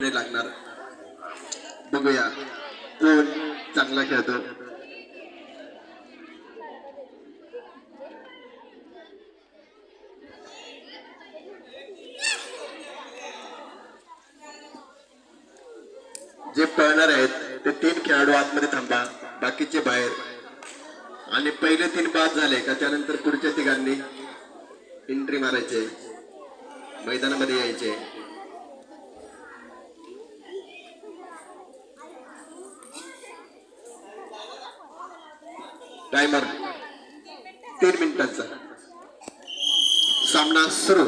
नाही लागणार. बघूया. कोण चांगला खेळतो. जे पळणार आहेत ते तीन खेळाडू आतमध्ये थांबा. बाकीचे बाहेर. आणि पहिले तीन बाद झाले का त्यानंतर पुढच्या तिघांनी एंट्री मारायचे मैदानामध्ये यायचे. टायमर तीन मिनिटांचा. सामना सुरू.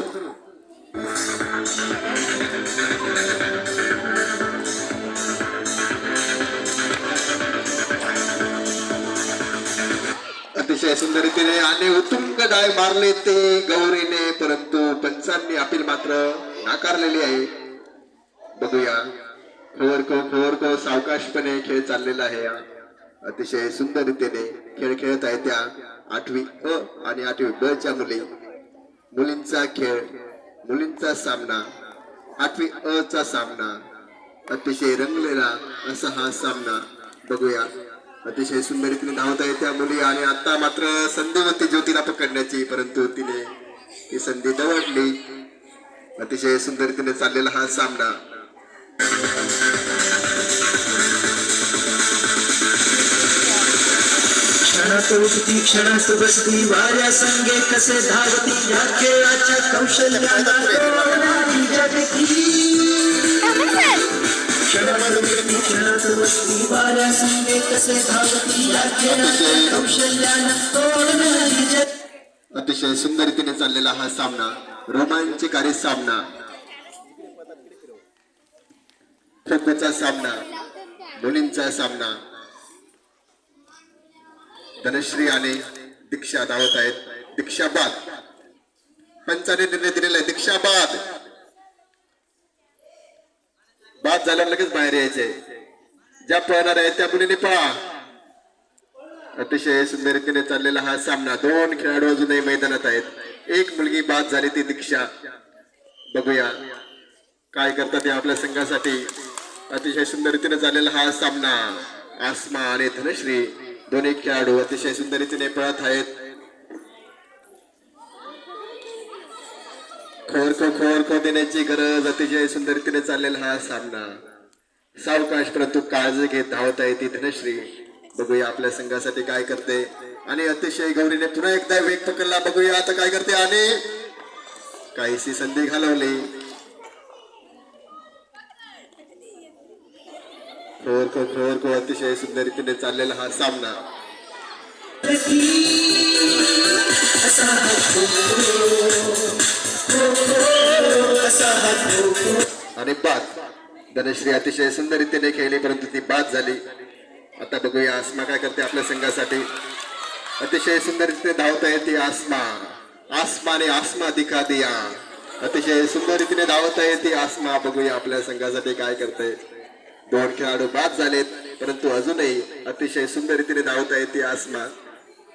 सुंदर रीतीने आणि उत्तुंग डाय मारले ते गौरीने परंतु पंचांनी अपील मात्र नाकारलेली आहे. बघूया. खोवरको खोवरको सावकाशपणे खेळ चाललेला आहे. अतिशय सुंदर रीतीने खेळ खेळत आहे त्या आठवी अ आणि आठवी ब च्या मुली. मुलींचा खेळ मुलींचा सामना आठवी अ चा सामना अतिशय रंगलेला असा हा सामना बघूया. अतिशय सुंदर रीतीने धावत आहे त्या मुली आणि आता मात्र संधी होती ज्योतीला पकडण्याची परंतु तिने ती संधी दवडली. अतिशय सुंदर रीतीने चाललेला हा सामना. क्षणात उठती क्षणात बसती वाऱ्या संगे कसे धावती या खेळाच्या कौशल्याला क्षणात बसती संगे कसे धावती या अतिशय सुंदर रीतीने चाललेला हा सामना रोमांचकारी सामना. खो सामना मुलींचा सामना. धनश्री आणि दीक्षा धावत आहेत. दीक्षा बाद पंचाने निर्णय दिलेला आहे. दीक्षा बाद बाद झाल्यावर लगेच बाहेर यायचे ज्या पळणार आहेत त्या मुलीने पळा अतिशय सुंदर रीतीने चाललेला हा सामना. दोन खेळाडू अजूनही मैदानात आहेत. एक मुलगी बाद झाली ती दीक्षा. बघूया काय करतात ते आपल्या संघासाठी. अतिशय सुंदर रीतीने चाललेला हा सामना. आसमा आणि धनश्री दोन्ही खेळाडू अतिशय सुंदर रीतीने पळत आहेत. खोर खो खोर खो देण्याची गरज अतिशय सुंदर रीतीने चाललेला हा सामना. सावकाश परंतु काळजी घेत धावत आहे ती धनश्री बघूया आपल्या संघासाठी काय करते. आणि अतिशय गौरीने पुन्हा एकदा वेग पकडला. बघूया आता काय करते आणि काहीशी संधी घालवली. खोर खो खोर खो अतिशय सुंदर रीतीने चाललेला हा सामना. आणि बाद. धनश्री अतिशय सुंदर रीतीने खेळली परंतु ती बाद झाली. आता बघूया आसमा काय करते आपल्या संघासाठी. अतिशय सुंदर रीतीने धावत आहे ती आसमा. आसमाने आसमा दिखा दिया. अतिशय सुंदर रीतीने धावत आहे ती आसमा. बघूया आपल्या संघासाठी काय करते. दोन खेळाडू बाद झालेत परंतु अजूनही अतिशय सुंदर रीतीने धावत आहे ती आसमा.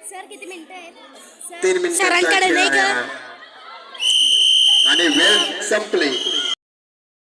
सर किती मिनिटं आहेत? तीन? हा. आणि वेळ संपली.